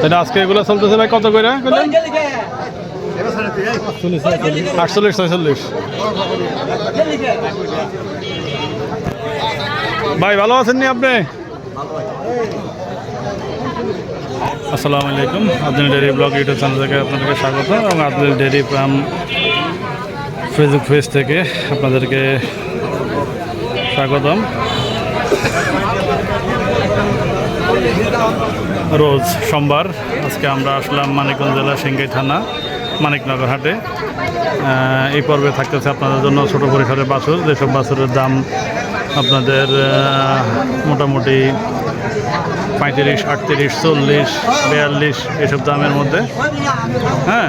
তাহলে আজকে এগুলো চলতেছে ভাই কত করে? আটচল্লিশ ছয়চল্লিশ। ভাই ভালো আছেন নি আপনি? আসসালামু আলাইকুম। Abdul dairy blog YouTube channel থেকে আপনাদেরকে স্বাগত এবং Abdul dairy farm Facebook page থেকে আপনাদেরকে স্বাগতম। রোজ সোমবার আজকে আমরা আসলাম মানিকগঞ্জ জেলা সিংগাই থানা মানিকনগর হাটে। এই পর্বে থাকতেছে আপনাদের জন্য ছোট পরিসরের বাছুর। যেসব বাছুরের দাম আপনাদের মোটামুটি পঁয়ত্রিশ আটত্রিশ চল্লিশ বিয়াল্লিশ এসব দামের মধ্যে। হ্যাঁ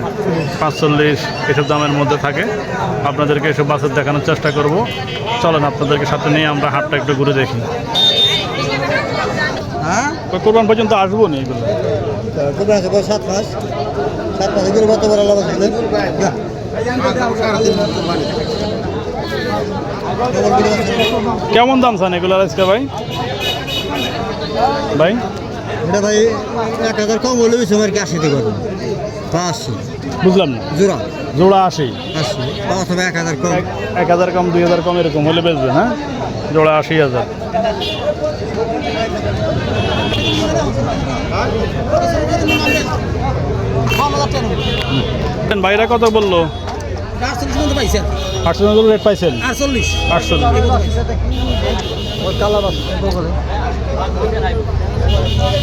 পাঁচচল্লিশ এসব দামের মধ্যে থাকে। আপনাদেরকে এসব বাছুর দেখানোর চেষ্টা করব। চলেন আপনাদেরকে সাথে নিয়ে আমরা হাটটা একটু ঘুরে দেখি। হ্যাঁ? কোরবান পর্যন্ত আসব না এগুলো? সাত মাস সাত মাস এগুলো কেমন দাম চান এগুলোর আজকে ভাই? ভাই? এটা ভাই এক হাজার কম হলে বেশি আমার কি আশিতে করব। পাঁচশো। বুঝলাম না। জোড়া। জোড়া আশি। আশি। হবে এক হাজার কম। এক- এক হাজার কম দুই হাজার কম এরকম হলে বেচবেন হ্যাঁ? জোড়া আশি হাজার। ভাইরা কত বলল? আটশো রেট পাইছেন? আটচল্লিশ। আটশো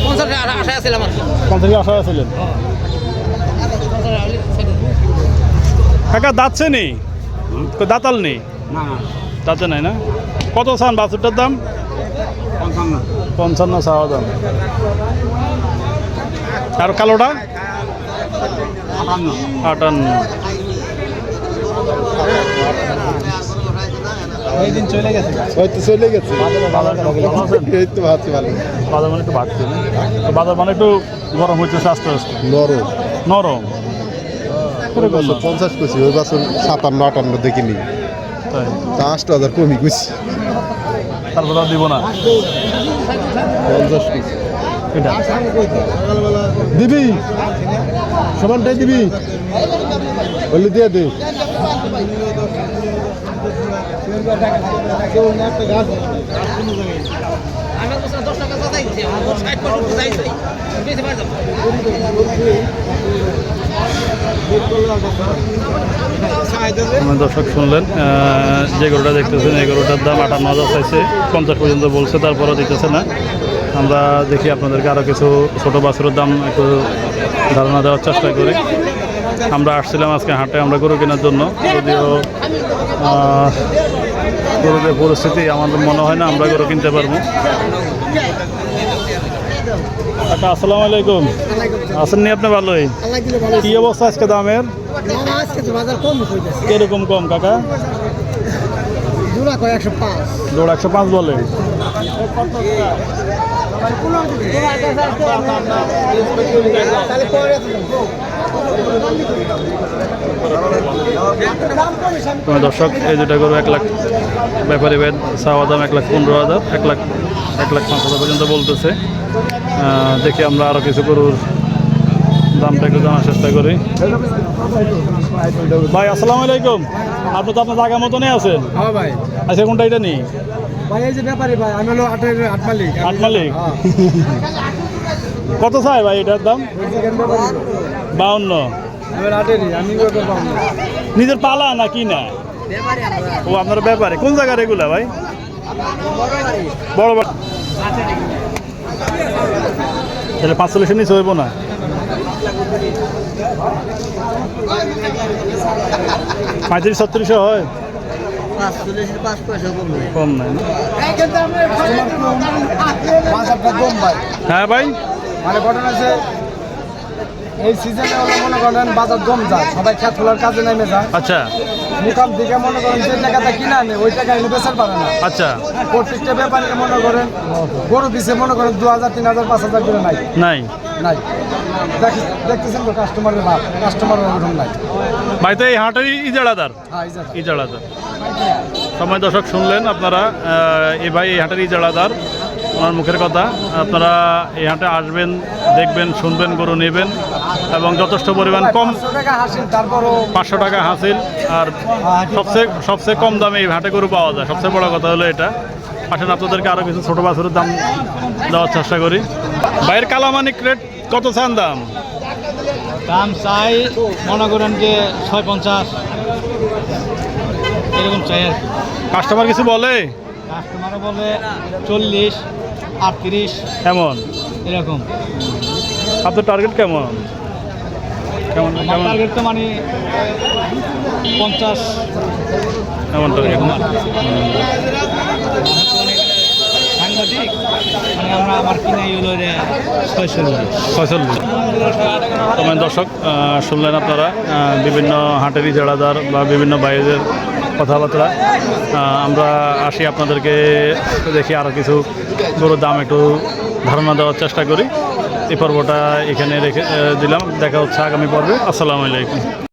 পঞ্চাশ থেকে আশা ছিলেন কাকা দাঁতছে নেই? দাঁতাল নেই? দাঁতে নাই না? কত চান বাছুরটার দাম? পঞ্চান্ন। চাওয়া দাম। আর কালোটা? আটান্ন। হয়তো চলে গেছে। এই তো ভাবছি ভালো। বাজার মানে একটু? তো বাজার মানে একটু গরম হচ্ছে আস্তে আস্তে। নরম। নরম। ওই পঞ্চাশ করছি ওই বছর সাতান্ন আটান্ন দেখিনি। তা আষ্ট হাজার কমই করছি তারপর দিব না। পঞ্চাশ দিবি? সমানটাই দিবি? বললি দিয়ে দে। আমার দর্শক শুনলেন যে গরুটা দেখতেছেন, এই গরুটার দাম আটান্ন হাজার চাইছে, পঞ্চাশ পর্যন্ত বলছে, তারপরও দিতেছে না। আমরা দেখি আপনাদেরকে আরও কিছু ছোটো বাছুরের দাম একটু ধারণা দেওয়ার চেষ্টা করি। আমরা আসছিলাম আজকে হাটে আমরা গরু কেনার জন্য। যদিও গরুদের পরিস্থিতি আমাদের মনে হয় না আমরা গরু কিনতে পারব। কাকা আসসালামু আলাইকুম। আছেন নি আপনি ভালোই? কি অবস্থা আজকে দামের? বাজার কম হইতেছে। কীরকম কম কাকা? জোড়া একশো পাঁচ বলে। দর্শক এই দুটা গরু এক লাখ ব্যাপারী বেদ চাওয়া দাম এক লাখ পনেরো হাজার এক লাখ এক লাখ পাঁচ হাজার পর্যন্ত বলতেছে। দেখি আমরা আরও কিছু গরুর দামটা একটু জানার চেষ্টা করি। ভাই আসসালামু আলাইকুম। আপনি তো আপনার জায়গা মতনই আছেন। হ্যাঁ আচ্ছা কোনটা এটা নেই ভাই এই যে ব্যাপারী ভাই আমি হলো আটের আট মালিক। আট মালিক? কত চাই ভাই এটার দাম? বাউন্ন। নিজের পালা না কি না ও আপনার ব্যাপারে। কোন জায়গার এগুলা ভাই? বড় বড়। তাহলে পাঁচচল্লিশের নিচে হইব না। পঁয়ত্রিশ ছত্রিশে হয়? কম নাই। হ্যাঁ ভাই? মানে ঘটনা আছে এই সিজনে হলো মনে করেন বাজার জম যায় সবাই খোলার কাজে নেমে যায়। আচ্ছা। মুখাম দিকে মনে করেন যে টাকাটা কিনা আনে ওই টাকা এনে বেচার পারে না। আচ্ছা। প্রত্যেকটা ব্যাপারে মনে করেন গরু পিছে মনে করেন দু হাজার তিন হাজার পাঁচ হাজার করে নাই। নাই। নাই। দেখতেছেন তো কাস্টমারের ভাব কাস্টমার ওরকম নাই। ভাই তো এই হাটের ইজারাদার? হ্যাঁ ইজারাদার। সময় দর্শক শুনলেন আপনারা এই ভাই এই হাটের ইজারাদার ওনার মুখের কথা। আপনারা এই হাটে আসবেন দেখবেন শুনবেন গরু নেবেন। এবং যথেষ্ট পরিমাণ কম পাঁচশো টাকা হাসিল। আর সবচেয়ে সবচেয়ে কম দামে এই হাটে গরু পাওয়া যায়। সবচেয়ে বড় কথা হলো এটা। আসেন আপনাদেরকে আরও কিছু ছোটো বাছুরের দাম দেওয়ার চেষ্টা করি। বাইরের কালামানিক রেট কত চান দাম? দাম চাই মনে করেন যে ছয় পঞ্চাশ। এরকম চাই আর কাস্টমার কিছু বলে? কাস্টমারও বলে চল্লিশ আটত্রিশ। এমন এরকম। আপনার টার্গেট কেমন? কেমন টার্গেট তো মানে পঞ্চাশ। টার্গেট মানে আমরা আমার কিনাই হলো ছয়চল্লিশ। ছয়চল্লিশ। তোমার দর্শক শুনলেন আপনারা বিভিন্ন হাটের ইজারাদার বা বিভিন্ন বাইরের কথাবার্তা। আমরা আসি আপনাদেরকে দেখি আরও কিছু গরুর দাম একটু ধারণা দেওয়ার চেষ্টা করি। এই পর্বটা এখানে রেখে দিলাম। দেখা হচ্ছে আগামী পর্বে। আসসালামু আলাইকুম।